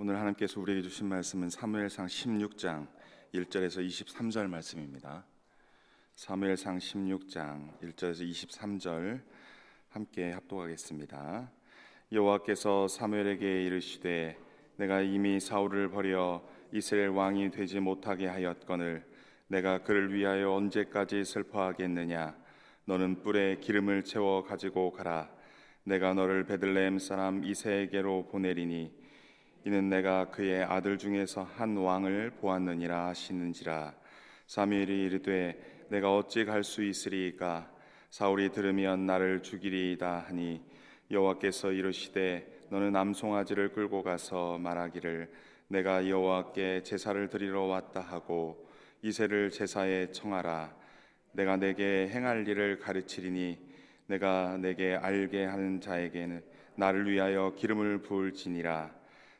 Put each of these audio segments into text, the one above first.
오늘 하나님께서 우리에게 주신 말씀은 사무엘상 16장 1절에서 23절 말씀입니다. 사무엘상 16장 1절에서 23절 함께 합독하겠습니다. 여호와께서 사무엘에게 이르시되 내가 이미 사울을 버려 이스라엘 왕이 되지 못하게 하였거늘 내가 그를 위하여 언제까지 슬퍼하겠느냐 너는 뿔에 기름을 채워 가지고 가라 내가 너를 베들레헴 사람 이세에게로 보내리니 이는 내가 그의 아들 중에서 한 왕을 보았느니라 하시는지라. 사무엘이 이르되 내가 어찌 갈 수 있으리이까? 사울이 들으면 나를 죽이리이다 하니 여호와께서 이르시되 너는 암송아지를 끌고 가서 말하기를 내가 여호와께 제사를 드리러 왔다 하고 이새를 제사에 청하라. 내가 내게 행할 일을 가르치리니 내가 내게 알게 하는 자에게는 나를 위하여 기름을 부을지니라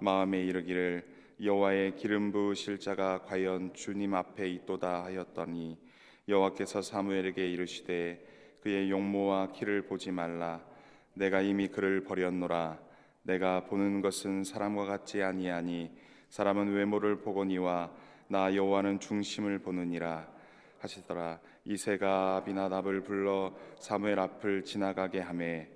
마음에 이르기를 여호와의 기름 부으실 자가 과연 주님 앞에 있도다 하였더니 여호와께서 사무엘에게 이르시되 그의 용모와 키를 보지 말라. 내가 이미 그를 버렸노라. 내가 보는 것은 사람과 같지 아니하니 사람은 외모를 보거니와 나 여호와는 중심을 보느니라 하시더라. 이새가 아비나답을 불러 사무엘 앞을 지나가게 하매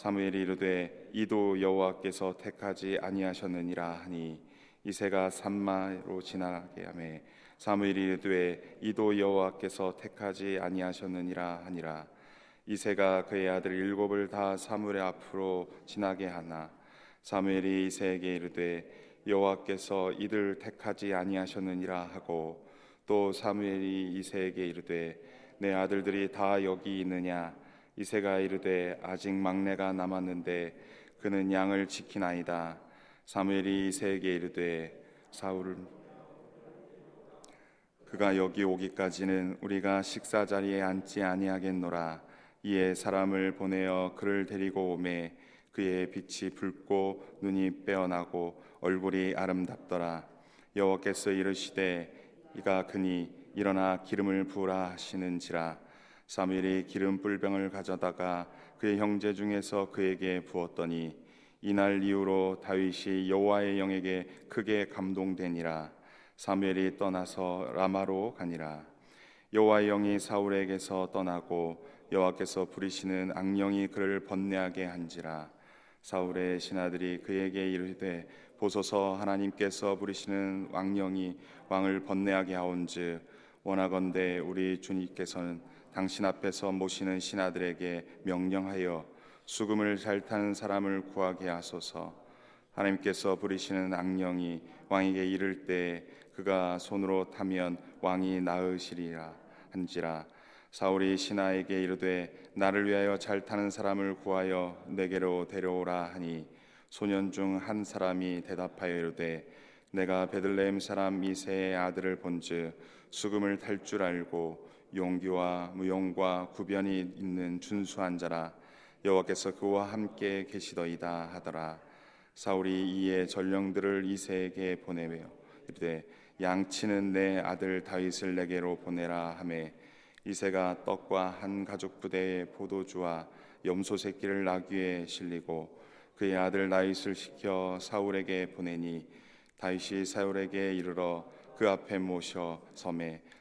사무엘이 이르되 이도 여호와께서 택하지 아니하셨느니라 하니 이새가 산마로 지나가게 하매 사무엘이 이르되 이도 여호와께서 택하지 아니하셨느니라 하니라. 이새가 그의 아들 일곱을 다 사무엘 앞으로 지나게 하나. 사무엘이 이새에게 이르되 여호와께서 이들 택하지 아니하셨느니라 하고 또 사무엘이 이새에게 이르되 내 아들들이 다 여기 있느냐 이새가 이르되 아직 막내가 남았는데 그는 양을 지키나이다. 사무엘이 이새에게 이르되 사울을 그가 여기 오기까지는 우리가 식사 자리에 앉지 아니하겠노라. 이에 사람을 보내어 그를 데리고 오매 그의 빛이 붉고 눈이 빼어나고 얼굴이 아름답더라. 여호와께서 이르시되 이가 그니 일어나 기름을 부으라 하시는지라 사무엘이 기름 뿔병을 가져다가 그의 형제 중에서 그에게 부었더니 이날 이후로 다윗이 여호와의 영에게 크게 감동되니라. 사무엘이 떠나서 라마로 가니라. 여호와의 영이 사울에게서 떠나고 여호와께서 부리시는 악령이 그를 번뇌하게 한지라. 사울의 신하들이 그에게 이르되 보소서 하나님께서 부리시는 왕령이 왕을 번뇌하게 하온즉 원하건대 우리 주님께서는 당신 앞에서 모시는 신하들에게 명령하여 수금을 잘 타는 사람을 구하게 하소서. 하나님께서 부리시는 악령이 왕에게 이를 때 그가 손으로 타면 왕이 나으시리라 한지라. 사울이 신하에게 이르되 나를 위하여 잘 타는 사람을 구하여 내게로 데려오라 하니 소년 중 한 사람이 대답하여 이르되 내가 베들레헴 사람 미세의 아들을 본즉 수금을 탈 줄 알고 용기와 무용과 구변이 있는 준수한 자라 여호와께서 그와 함께 계시더이다 하더라. 사울이 이에 전령들을 이세에게 보내며 이르되 양치는 내 아들 다윗을 내게로 보내라 하매 이세가 떡과 한 가죽 부대의 포도주와 염소 새끼를 나귀에 실리고 그의 아들 다윗을 시켜 사울에게 보내니 다윗이 사울에게 이르러 그 앞에 모셔 섬에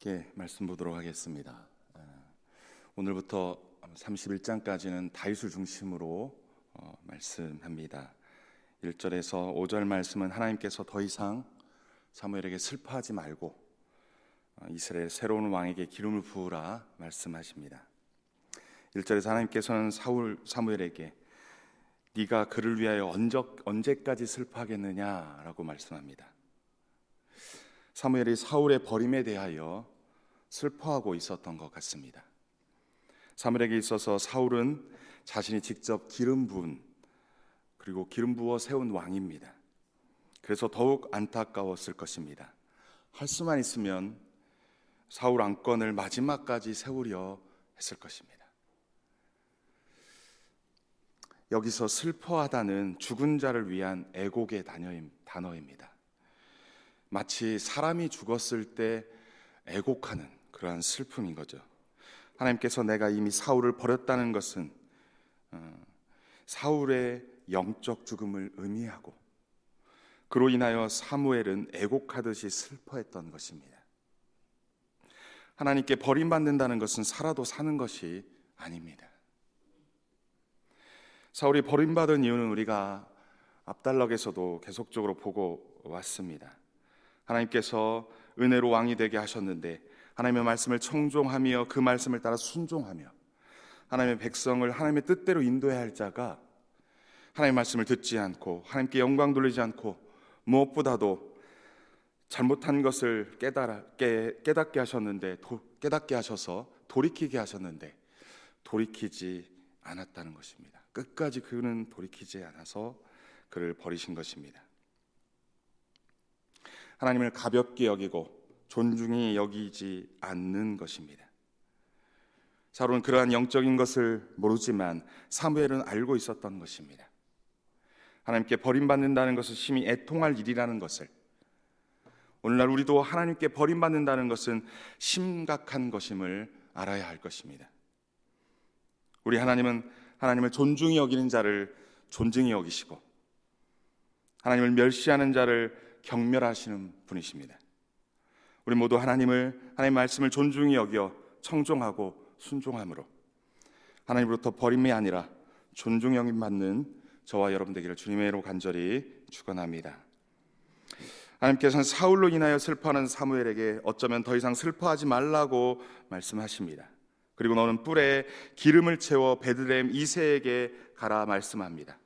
함께 말씀 보도록 하겠습니다. 아, 오늘부터 31장까지는 다윗을 중심으로 어, 말씀합니다. 1절에서 5절 말씀은 하나님께서 더 이상 사무엘에게 슬퍼하지 말고 어, 이스라엘 새로운 왕에게 기름을 부으라 말씀하십니다. 1절에서 하나님께서는 사울 사무엘에게 네가 그를 위하여 언제까지 슬퍼하겠느냐라고 말씀합니다. 사무엘이 사울의 버림에 대하여 슬퍼하고 있었던 것 같습니다. 사무엘에게 있어서 사울은 자신이 직접 기름 부은 그리고 기름 부어 세운 왕입니다. 그래서 더욱 안타까웠을 것입니다. 할 수만 있으면 사울 왕권을 마지막까지 세우려 했을 것입니다. 여기서 슬퍼하다는 죽은 자를 위한 애곡의 단어입니다. 마치 사람이 죽었을 때 애곡하는 그러한 슬픔인 거죠. 하나님께서 내가 이미 사울을 버렸다는 것은 어, 사울의 영적 죽음을 의미하고 그로 인하여 사무엘은 애곡하듯이 슬퍼했던 것입니다. 하나님께 버림받는다는 것은 살아도 사는 것이 아닙니다. 사울이 버림받은 이유는 우리가 앞달락에서도 계속적으로 보고 왔습니다. 하나님께서 은혜로 왕이 되게 하셨는데 하나님의 말씀을 청종하며 그 말씀을 따라 순종하며 하나님의 백성을 하나님의 뜻대로 인도해야 할 자가 하나님의 말씀을 듣지 않고 하나님께 영광 돌리지 않고 무엇보다도 잘못한 것을 깨달아, 깨, 깨닫게 하셨는데 도, 깨닫게 하셔서 돌이키게 하셨는데 돌이키지 않았다는 것입니다. 끝까지 그는 돌이키지 않아서 그를 버리신 것입니다. 하나님을 가볍게 여기고 존중히 여기지 않는 것입니다. 사울은 그러한 영적인 것을 모르지만 사무엘은 알고 있었던 것입니다. 하나님께 버림받는다는 것은 심히 애통할 일이라는 것을 오늘날 우리도 하나님께 버림받는다는 것은 심각한 것임을 알아야 할 것입니다. 우리 하나님은 하나님을 존중히 여기는 자를 존중히 여기시고 하나님을 멸시하는 자를 경멸하시는 분이십니다. 우리 모두 하나님을 하나님의 말씀을 존중히 여겨 청종하고 순종함으로 하나님으로부터 버림이 아니라 존중 여김 받는 저와 여러분 되기를 주님의 이로 간절히 축원합니다. 하나님께서는 사울로 인하여 슬퍼하는 사무엘에게 어쩌면 더 이상 슬퍼하지 말라고 말씀하십니다. 그리고 너는 뿔에 기름을 채워 베들레헴 이세에게 가라 말씀합니다.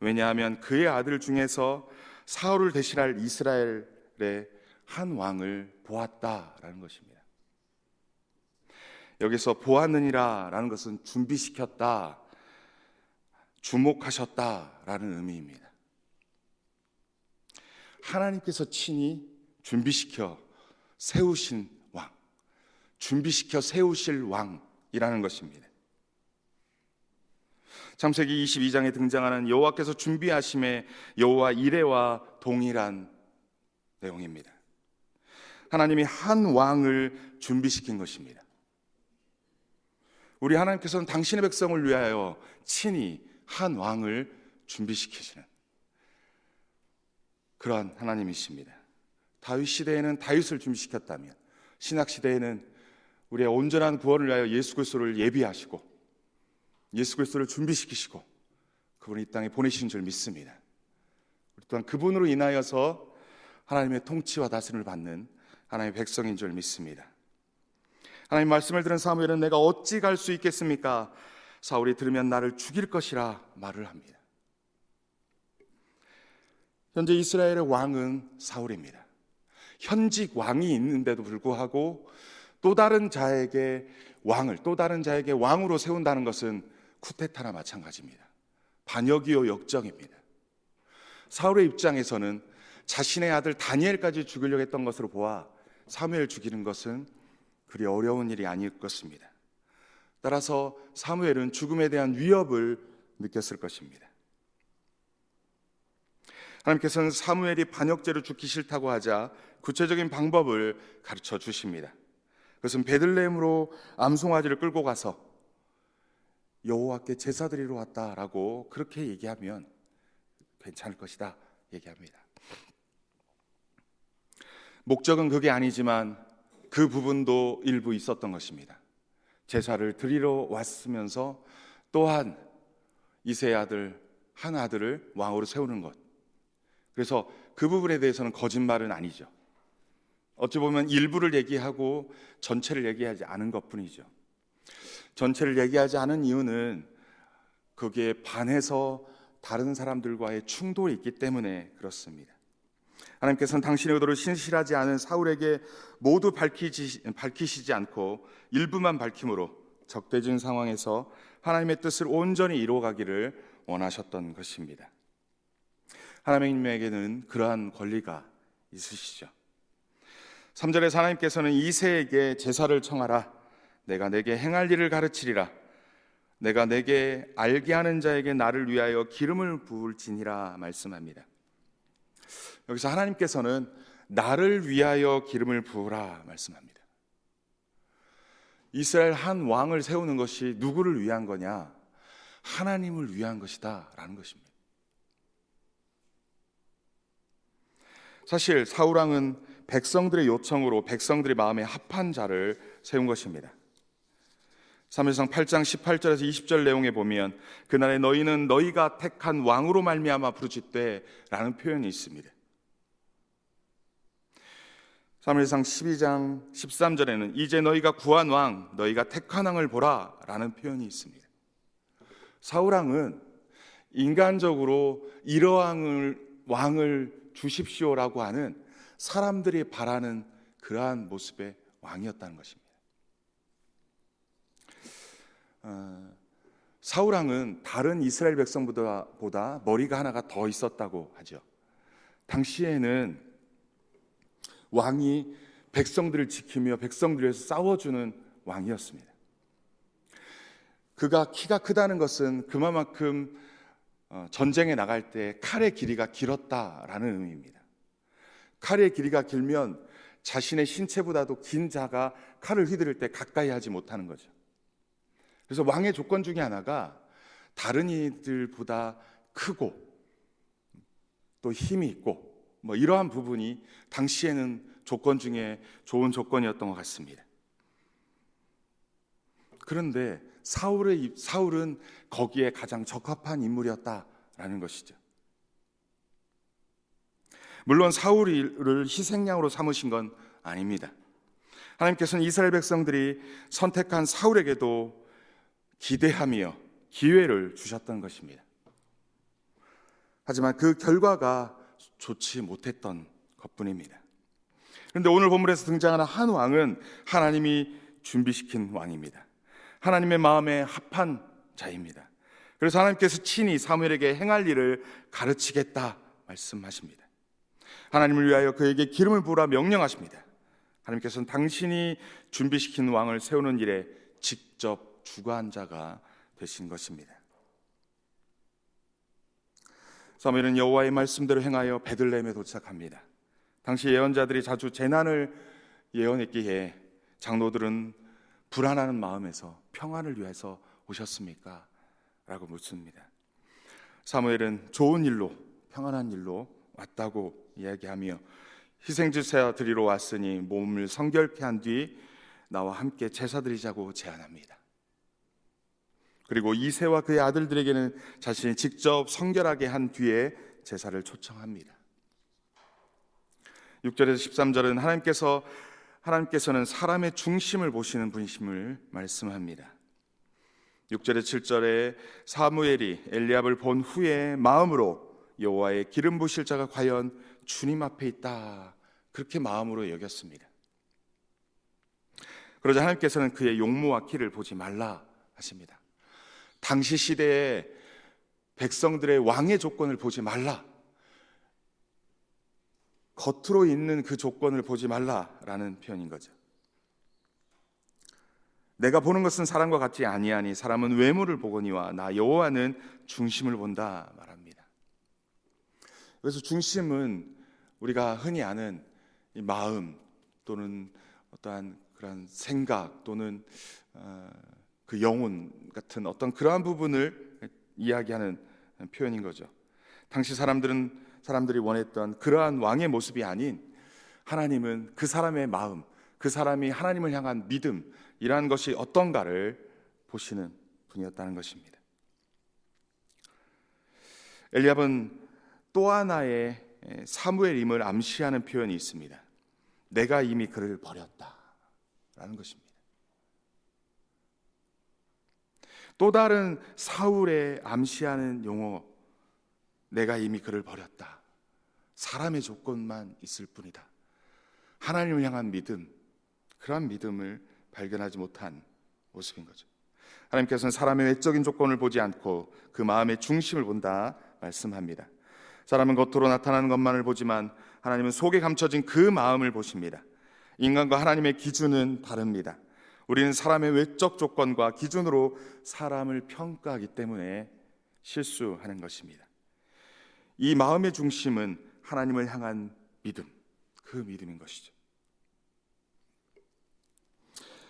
왜냐하면 그의 아들 중에서 사울을 대신할 이스라엘의 한 왕을 보았다라는 것입니다. 여기서 보았느니라라는 것은 준비시켰다, 주목하셨다라는 의미입니다. 하나님께서 친히 준비시켜 세우신 왕, 준비시켜 세우실 왕이라는 것입니다. 창세기 22장에 등장하는 여호와께서 준비하심의 여호와 이레와 동일한 내용입니다. 하나님이 한 왕을 준비시킨 것입니다. 우리 하나님께서는 당신의 백성을 위하여 친히 한 왕을 준비시키시는 그러한 하나님이십니다. 다윗 시대에는 다윗을 준비시켰다면 신학 시대에는 우리의 온전한 구원을 위하여 예수 그리스도를 예비하시고 예수 그리스도를 준비시키시고 그분이 이 땅에 보내신 줄 믿습니다. 또한 그분으로 인하여서 하나님의 통치와 다스림을 받는 하나님의 백성인 줄 믿습니다. 하나님 말씀을 들은 사무엘은 내가 어찌 갈 수 있겠습니까? 사울이 들으면 나를 죽일 것이라 말을 합니다. 현재 이스라엘의 왕은 사울입니다. 현직 왕이 있는데도 불구하고 또 다른 자에게 왕을 또 다른 자에게 왕으로 세운다는 것은 쿠데타나 마찬가지입니다. 반역이요 역정입니다. 사울의 입장에서는 자신의 아들 다니엘까지 죽이려고 했던 것으로 보아 사무엘 죽이는 것은 그리 어려운 일이 아닐 것입니다. 따라서 사무엘은 죽음에 대한 위협을 느꼈을 것입니다. 하나님께서는 사무엘이 반역죄로 죽기 싫다고 하자 구체적인 방법을 가르쳐 주십니다. 그것은 베들레헴으로 암송아지를 끌고 가서 여호와께 제사 드리러 왔다라고 그렇게 얘기하면 괜찮을 것이다 얘기합니다. 목적은 그게 아니지만 그 부분도 일부 있었던 것입니다. 제사를 드리러 왔으면서 또한 이세 아들 한 아들을 왕으로 세우는 것. 그래서 그 부분에 대해서는 거짓말은 아니죠. 어찌 보면 일부를 얘기하고 전체를 얘기하지 않은 것뿐이죠. 전체를 얘기하지 않은 이유는 거기에 반해서 다른 사람들과의 충돌이 있기 때문에 그렇습니다. 하나님께서는 당신의 의도를 신실하지 않은 사울에게 모두 밝히지, 밝히시지 않고 일부만 밝힘으로 적대적인 상황에서 하나님의 뜻을 온전히 이루어가기를 원하셨던 것입니다. 하나님에게는 그러한 권리가 있으시죠. 3절에 하나님께서는 이세에게 제사를 청하라. 내가 내게 행할 일을 가르치리라. 내가 내게 알게 하는 자에게 나를 위하여 기름을 부을지니라 말씀합니다. 여기서 하나님께서는 나를 위하여 기름을 부으라 말씀합니다. 이스라엘 한 왕을 세우는 것이 누구를 위한 거냐? 하나님을 위한 것이다 라는 것입니다. 사실 사울왕은 백성들의 요청으로 백성들의 마음에 합한 자를 세운 것입니다. 3일상 8장 18절에서 20절 내용에 보면 그날에 너희는 너희가 택한 왕으로 말미암아 부르짖되라는 표현이 있습니다. 3일상 12장 13절에는 이제 너희가 구한 왕 너희가 택한 왕을 보라라는 표현이 있습니다. 사울 왕은 인간적으로 이러한 왕을 주십시오라고 하는 사람들이 바라는 그러한 모습의 왕이었다는 것입니다. 어, 사울 왕은 다른 이스라엘 백성보다 보다 머리가 하나가 더 있었다고 하죠. 당시에는 왕이 백성들을 지키며 백성들을 위해서 싸워주는 왕이었습니다. 그가 키가 크다는 것은 그만큼 어, 전쟁에 나갈 때 칼의 길이가 길었다라는 의미입니다. 칼의 길이가 길면 자신의 신체보다도 긴 자가 칼을 휘두를 때 가까이 하지 못하는 거죠. 그래서 왕의 조건 중에 하나가 다른 이들보다 크고 또 힘이 있고 뭐 이러한 부분이 당시에는 조건 중에 좋은 조건이었던 것 같습니다. 그런데 사울의 사울은 거기에 가장 적합한 인물이었다라는 것이죠. 물론 사울을 희생양으로 삼으신 건 아닙니다. 하나님께서는 이스라엘 백성들이 선택한 사울에게도 기대하며 기회를 주셨던 것입니다. 하지만 그 결과가 좋지 못했던 것뿐입니다. 그런데 오늘 본문에서 등장하는 한 왕은 하나님이 준비시킨 왕입니다. 하나님의 마음에 합한 자입니다. 그래서 하나님께서 친히 사무엘에게 행할 일을 가르치겠다 말씀하십니다. 하나님을 위하여 그에게 기름을 부으라 명령하십니다. 하나님께서는 당신이 준비시킨 왕을 세우는 일에 직접 주관 자가 되신 것입니다. 사무엘은 여호와의 말씀대로 행하여 베들레헴에 도착합니다. 당시 예언자들이 자주 재난을 예언했기에 장로들은 불안하는 마음에서 평안을 위해서 오셨습니까? 라고 묻습니다. 사무엘은 좋은 일로 평안한 일로 왔다고 이야기하며 희생제사 드리러 왔으니 몸을 성결케 한 뒤 나와 함께 제사 드리자고 제안합니다. 그리고 이세와 그의 아들들에게는 자신이 직접 성결하게 한 뒤에 제사를 초청합니다. 6절에서 13절은 하나님께서 하나님께서는 사람의 중심을 보시는 분이심을 말씀합니다. 6절에 7절에 사무엘이 엘리압을 본 후에 마음으로 여호와의 기름 부실 자가 과연 주님 앞에 있다 그렇게 마음으로 여겼습니다. 그러자 하나님께서는 그의 용모와 키를 보지 말라 하십니다. 당시 시대에 백성들의 왕의 조건을 보지 말라. 겉으로 있는 그 조건을 보지 말라라는 표현인 거죠. 내가 보는 것은 사람과 같지 아니하니 사람은 외모를 보거니와 나 여호와는 중심을 본다 말합니다. 그래서 중심은 우리가 흔히 아는 이 마음 또는 어떠한 그런 생각 또는 어, 그 영혼 같은 어떤 그러한 부분을 이야기하는 표현인 거죠. 당시 사람들은 사람들이 원했던 그러한 왕의 모습이 아닌 하나님은 그 사람의 마음, 그 사람이 하나님을 향한 믿음이라는 것이 어떤가를 보시는 분이었다는 것입니다. 엘리압은 또 하나의 사무엘임을 암시하는 표현이 있습니다. 내가 이미 그를 버렸다라는 것입니다. 또 다른 사울의 암시하는 용어 내가 이미 그를 버렸다. 사람의 조건만 있을 뿐이다. 하나님을 향한 믿음, 그러한 믿음을 발견하지 못한 모습인 거죠. 하나님께서는 사람의 외적인 조건을 보지 않고 그 마음의 중심을 본다 말씀합니다. 사람은 겉으로 나타나는 것만을 보지만 하나님은 속에 감춰진 그 마음을 보십니다. 인간과 하나님의 기준은 다릅니다. 우리는 사람의 외적 조건과 기준으로 사람을 평가하기 때문에 실수하는 것입니다. 이 마음의 중심은 하나님을 향한 믿음, 그 믿음인 것이죠.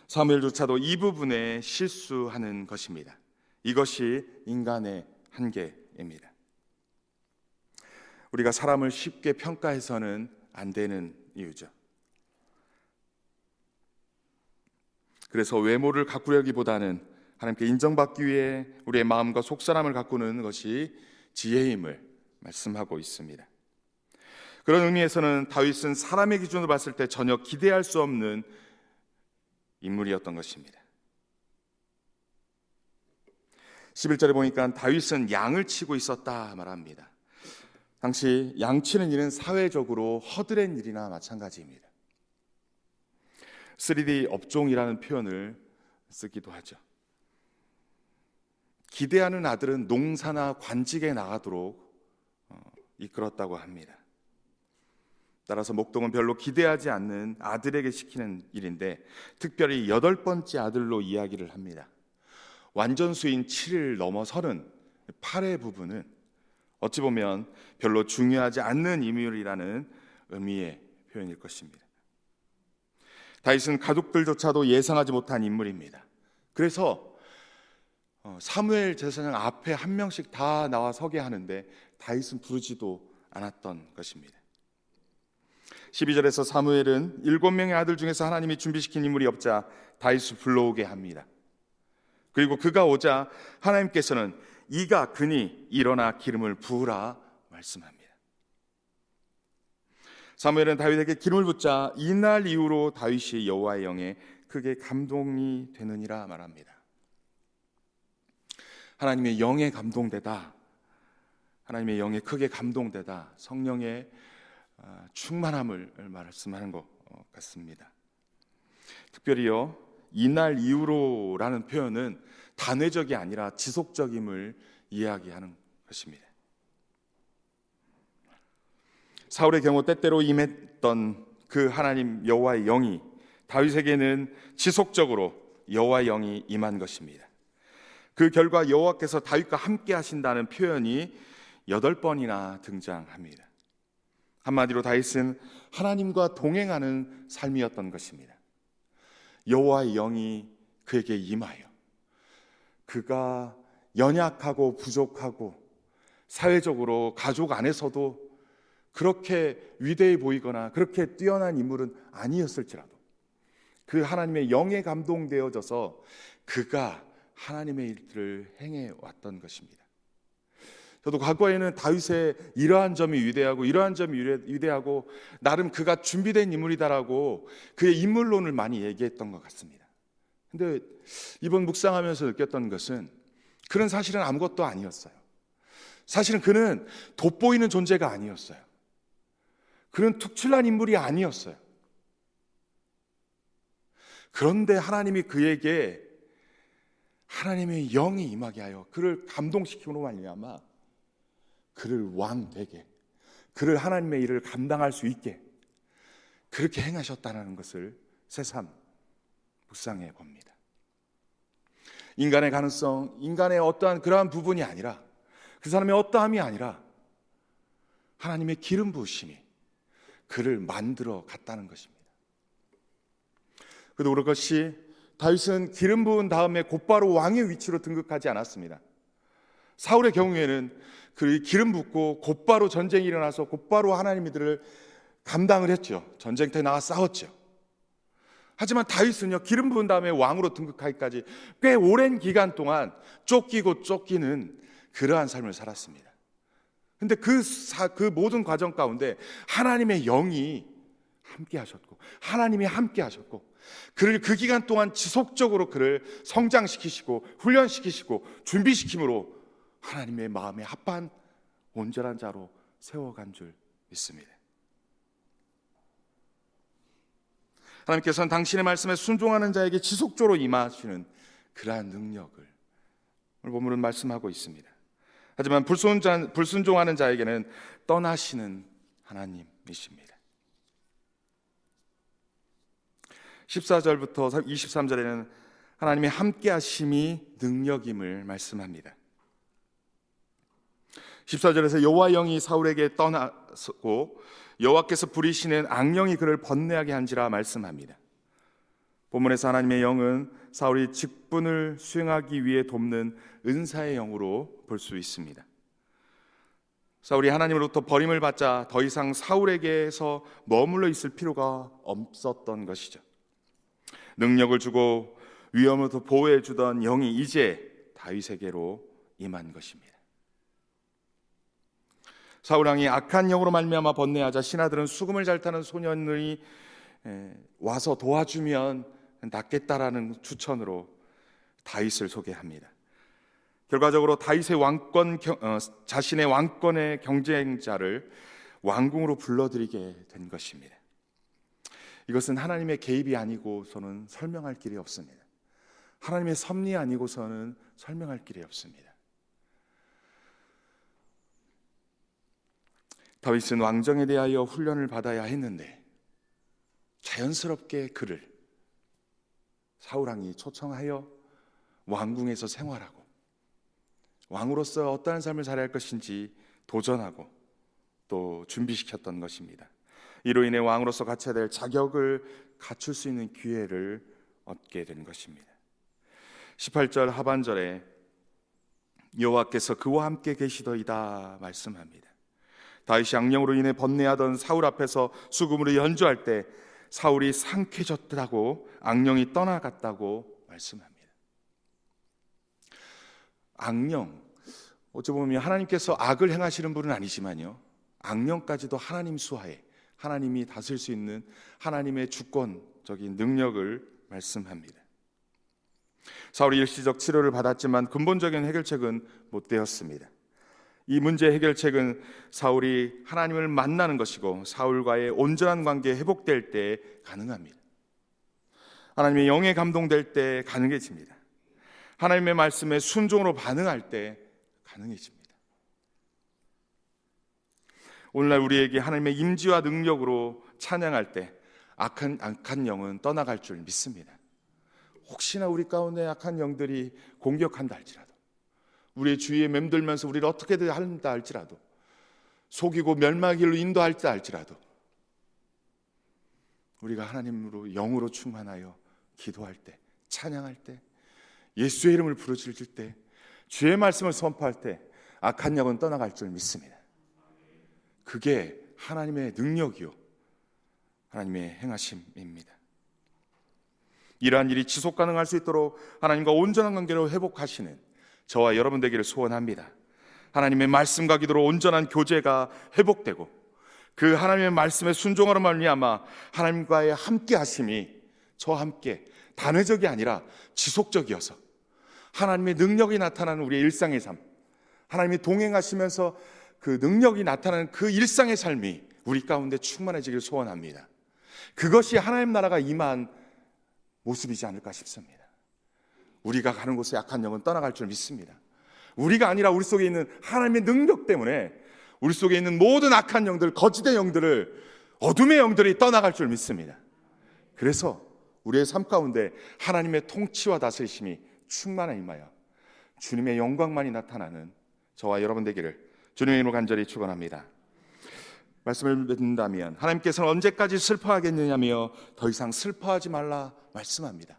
사무엘조차도 이 부분에 실수하는 것입니다. 이것이 인간의 한계입니다. 우리가 사람을 쉽게 평가해서는 안 되는 이유죠. 그래서 외모를 가꾸려기보다는 하나님께 인정받기 위해 우리의 마음과 속사람을 가꾸는 것이 지혜임을 말씀하고 있습니다. 그런 의미에서는 다윗은 사람의 기준으로 봤을 때 전혀 기대할 수 없는 인물이었던 것입니다. 11절에 보니까 다윗은 양을 치고 있었다 말합니다. 당시 양치는 일은 사회적으로 허드렛 일이나 마찬가지입니다. 3D 업종이라는 표현을 쓰기도 하죠. 기대하는 아들은 농사나 관직에 나가도록 어, 이끌었다고 합니다. 따라서 목동은 별로 기대하지 않는 아들에게 시키는 일인데 특별히 여덟 번째 아들로 이야기를 합니다. 완전수인 7을 넘어서는 8의 부분은 어찌 보면 별로 중요하지 않는 인물이라는 의미의 표현일 것입니다. 다윗은 가족들조차도 예상하지 못한 인물입니다. 그래서 어, 사무엘 제사장 앞에 한 명씩 다 나와 서게 하는데 다윗은 부르지도 않았던 것입니다. 12절에서 사무엘은 일곱 명의 아들 중에서 하나님이 준비시킨 인물이 없자 다윗을 불러오게 합니다. 그리고 그가 오자 하나님께서는 이가 그니 일어나 기름을 부으라 말씀합니다. 사무엘은 다윗에게 기름을 붓자 이날 이후로 다윗이 여호와의 영에 크게 감동이 되느니라 말합니다. 하나님의 영에 감동되다. 하나님의 영에 크게 감동되다. 성령의 아, 충만함을 말씀하는 것 같습니다. 특별히요 이날 이후로라는 표현은 단회적이 아니라 지속적임을 이야기하는 것입니다. 사울의 경우 때때로 임했던 그 하나님 여호와의 영이 다윗에게는 지속적으로 여호와의 영이 임한 것입니다. 그 결과 여호와께서 다윗과 함께 하신다는 표현이 여덟 번이나 등장합니다. 한마디로 다윗은 하나님과 동행하는 삶이었던 것입니다. 여호와의 영이 그에게 임하여 그가 연약하고 부족하고 사회적으로 가족 안에서도 그렇게 위대해 보이거나 그렇게 뛰어난 인물은 아니었을지라도 그 하나님의 영에 감동되어져서 그가 하나님의 일들을 행해 왔던 것입니다. 저도 과거에는 다윗의 이러한 점이 위대하고 이러한 점이 위대하고 나름 그가 준비된 인물이다라고 그의 인물론을 많이 얘기했던 것 같습니다. 근데 이번 묵상하면서 느꼈던 것은 그런 사실은 아무것도 아니었어요. 사실은 그는 돋보이는 존재가 아니었어요. 그는 특출난 인물이 아니었어요. 그런데 하나님이 그에게 하나님의 영이 임하게 하여 그를 감동시키므로 말미암아 그를 왕 되게 그를 하나님의 일을 감당할 수 있게 그렇게 행하셨다는 것을 새삼 묵상해 봅니다. 인간의 가능성, 인간의 어떠한 그러한 부분이 아니라 그 사람의 어떠함이 아니라 하나님의 기름 부으심이 그를 만들어 갔다는 것입니다. 그래도 그것이 다윗은 기름 부은 다음에 곧바로 왕의 위치로 등극하지 않았습니다. 사울의 경우에는 그 기름 붓고 곧바로 전쟁이 일어나서 곧바로 하나님이 들을 감당을 했죠. 전쟁터에 나가 싸웠죠. 하지만 다윗은요 기름 부은 다음에 왕으로 등극하기까지 꽤 오랜 기간 동안 쫓기고 쫓기는 그러한 삶을 살았습니다. 근데 그, 사, 그 모든 과정 가운데 하나님의 영이 함께 하셨고 하나님이 함께 하셨고 그를 그 기간 동안 지속적으로 그를 성장시키시고 훈련시키시고 준비시킴으로 하나님의 마음에 합한 온전한 자로 세워간 줄 믿습니다. 하나님께서는 당신의 말씀에 순종하는 자에게 지속적으로 임하시는 그러한 능력을 오늘 본문은 말씀하고 있습니다. 하지만 불순자, 불순종하는 자에게는 떠나시는 하나님이십니다. 14절부터 23절에는 하나님의 함께 하심이 능력임을 말씀합니다. 14절에서 여호와 영이 사울에게 떠나고 여호와께서 부리시는 악령이 그를 번뇌하게 한지라 말씀합니다. 본문에서 하나님의 영은 사울이 직분을 수행하기 위해 돕는 은사의 영으로 볼 수 있습니다. 사울이 하나님으로부터 버림을 받자 더 이상 사울에게서 머물러 있을 필요가 없었던 것이죠. 능력을 주고 위험으로부터 보호해 주던 영이 이제 다윗에게로 임한 것입니다. 사울 왕이 악한 영으로 말미암아 번뇌하자 신하들은 수금을 잘 타는 소년이 와서 도와주면 낫겠다라는 추천으로 다윗을 소개합니다. 결과적으로 다윗의 왕권 어, 자신의 왕권의 경쟁자를 왕궁으로 불러들이게 된 것입니다. 이것은 하나님의 개입이 아니고서는 설명할 길이 없습니다. 하나님의 섭리 아니고서는 설명할 길이 없습니다. 다윗은 왕정에 대하여 훈련을 받아야 했는데 자연스럽게 그를 사울 왕이 초청하여 왕궁에서 생활하고 왕으로서 어떠한 삶을 살아야 할 것인지 도전하고 또 준비시켰던 것입니다. 이로 인해 왕으로서 갖춰야 될 자격을 갖출 수 있는 기회를 얻게 된 것입니다. 18절 하반절에 여호와께서 그와 함께 계시더이다 말씀합니다. 다윗이 악령으로 인해 번뇌하던 사울 앞에서 수금으로 연주할 때 사울이 상쾌해졌다고 악령이 떠나갔다고 말씀합니다. 악령 어찌 보면 하나님께서 악을 행하시는 분은 아니지만요. 악령까지도 하나님 수하에 하나님이 다스릴 수 있는 하나님의 주권적인 능력을 말씀합니다. 사울이 일시적 치료를 받았지만 근본적인 해결책은 못 되었습니다. 이 문제 해결책은 사울이 하나님을 만나는 것이고 사울과의 온전한 관계 회복될 때 가능합니다. 하나님의 영에 감동될 때 가능해집니다. 하나님의 말씀에 순종으로 반응할 때 가능해집니다. 오늘날 우리에게 하나님의 임지와 능력으로 찬양할 때 악한 악한 영은 떠나갈 줄 믿습니다. 혹시나 우리 가운데 악한 영들이 공격한다 할지라도 우리의 주위에 맴돌면서 우리를 어떻게든 한다 할지라도 속이고 멸망의 길로 인도할지 할지라도 우리가 하나님으로 영으로 충만하여 기도할 때 찬양할 때 예수의 이름을 부르짖을 때 주의 말씀을 선포할 때 악한 영은 떠나갈 줄 믿습니다. 그게 하나님의 능력이요. 하나님의 행하심입니다. 이러한 일이 지속 가능할 수 있도록 하나님과 온전한 관계를 회복하시는 저와 여러분 되기를 소원합니다. 하나님의 말씀과 기도로 온전한 교제가 회복되고 그 하나님의 말씀에 순종하는 말미암아 하나님과의 함께 하심이 저와 함께 단회적이 아니라 지속적이어서 하나님의 능력이 나타나는 우리의 일상의 삶 하나님이 동행하시면서 그 능력이 나타나는 그 일상의 삶이 우리 가운데 충만해지길 소원합니다. 그것이 하나님 나라가 임한 모습이지 않을까 싶습니다. 우리가 가는 곳에 약한 영은 떠나갈 줄 믿습니다. 우리가 아니라 우리 속에 있는 하나님의 능력 때문에 우리 속에 있는 모든 악한 영들, 거짓의 영들을 어둠의 영들이 떠나갈 줄 믿습니다. 그래서 우리의 삶 가운데 하나님의 통치와 다스리심이 충만하 임하여 주님의 영광만이 나타나는 저와 여러분 되기를 주님의 이름으로 간절히 축원합니다. 말씀을 듣는다면 하나님께서는 언제까지 슬퍼하겠느냐며 더 이상 슬퍼하지 말라 말씀합니다.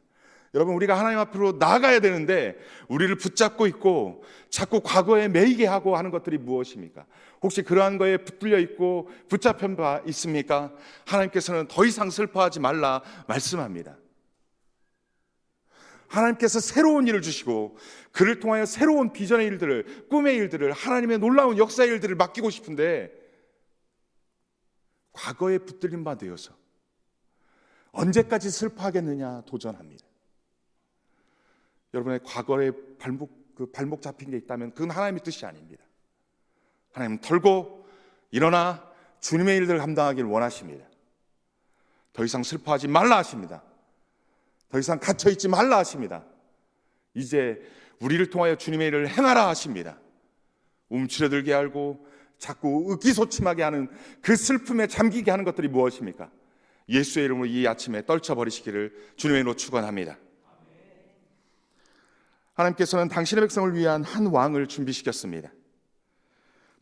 여러분 우리가 하나님 앞으로 나아가야 되는데 우리를 붙잡고 있고 자꾸 과거에 매이게 하고 하는 것들이 무엇입니까? 혹시 그러한 거에 붙들려 있고 붙잡힌 바 있습니까? 하나님께서는 더 이상 슬퍼하지 말라 말씀합니다. 하나님께서 새로운 일을 주시고 그를 통하여 새로운 비전의 일들을 꿈의 일들을 하나님의 놀라운 역사의 일들을 맡기고 싶은데 과거에 붙들린 바 되어서 언제까지 슬퍼하겠느냐 도전합니다. 여러분의 과거에 발목 그 발목 잡힌 게 있다면 그건 하나님의 뜻이 아닙니다. 하나님 털고 일어나 주님의 일들을 감당하길 원하십니다. 더 이상 슬퍼하지 말라 하십니다. 더 이상 갇혀 있지 말라 하십니다. 이제 우리를 통하여 주님의 일을 행하라 하십니다. 움츠러들게 하고 자꾸 의기소침하게 하는 그 슬픔에 잠기게 하는 것들이 무엇입니까? 예수의 이름으로 이 아침에 떨쳐버리시기를 주님의 이름으로 축원합니다. 하나님께서는 당신의 백성을 위한 한 왕을 준비시켰습니다.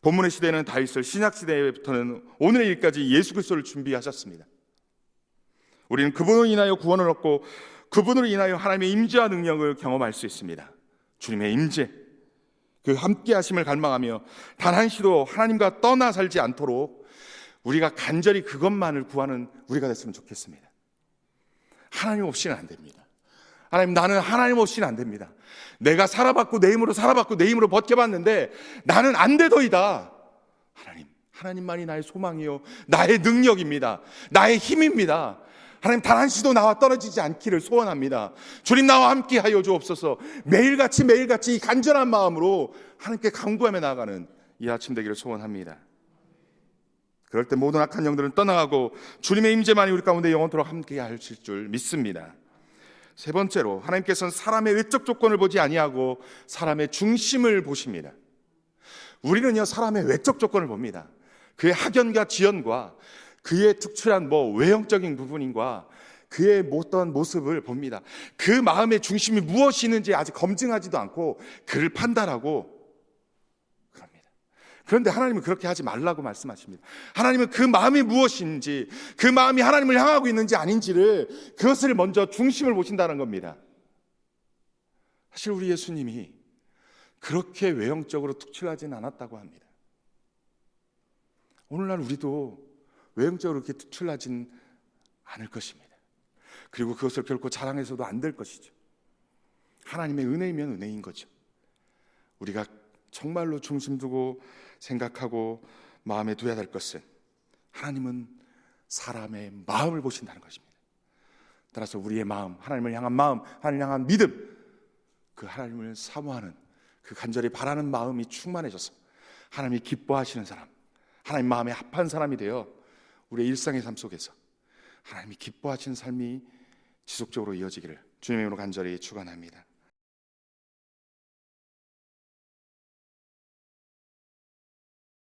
본문의 시대는 다윗을 신약 시대부터는 오늘의 일까지 예수 그리스도를 준비하셨습니다. 우리는 그분으로 인하여 구원을 얻고 그분으로 인하여 하나님의 임재와 능력을 경험할 수 있습니다. 주님의 임재, 그 함께 하심을 갈망하며 단 한시도 하나님과 떠나 살지 않도록 우리가 간절히 그것만을 구하는 우리가 됐으면 좋겠습니다. 하나님 없이는 안 됩니다. 하나님 나는 하나님 없이는 안 됩니다. 내가 살아봤고 내 힘으로 살아봤고 내 힘으로 버텨봤는데 나는 안 되더이다. 하나님, 하나님만이 나의 소망이요 나의 능력입니다. 나의 힘입니다. 하나님 단 한 시도 나와 떨어지지 않기를 소원합니다. 주님 나와 함께 하여 주옵소서. 매일같이 매일같이 이 간절한 마음으로 하나님께 간구하며 나아가는 이 아침 되기를 소원합니다. 그럴 때 모든 악한 영들은 떠나가고 주님의 임재만이 우리 가운데 영원토록 함께 하실 줄 믿습니다. 세 번째로 하나님께서는 사람의 외적 조건을 보지 아니하고 사람의 중심을 보십니다. 우리는요 사람의 외적 조건을 봅니다. 그의 학연과 지연과 그의 특출한 뭐 외형적인 부분인과 그의 어떤 모습을 봅니다. 그 마음의 중심이 무엇이 있는지 아직 검증하지도 않고 그를 판단하고. 그런데 하나님은 그렇게 하지 말라고 말씀하십니다. 하나님은 그 마음이 무엇인지, 그 마음이 하나님을 향하고 있는지 아닌지를 그것을 먼저 중심을 보신다는 겁니다. 사실 우리 예수님이 그렇게 외형적으로 특출하지는 않았다고 합니다. 오늘날 우리도 외형적으로 그렇게 특출나진 않을 것입니다. 그리고 그것을 결코 자랑해서도 안 될 것이죠. 하나님의 은혜이면 은혜인 거죠. 우리가 정말로 중심 두고 생각하고 마음에 둬야 될 것은 하나님은 사람의 마음을 보신다는 것입니다. 따라서 우리의 마음, 하나님을 향한 마음, 하나님을 향한 믿음, 그 하나님을 사모하는 그 간절히 바라는 마음이 충만해져서 하나님이 기뻐하시는 사람, 하나님 마음에 합한 사람이 되어 우리의 일상의 삶 속에서 하나님이 기뻐하시는 삶이 지속적으로 이어지기를 주님의 이름으로 간절히 축원합니다.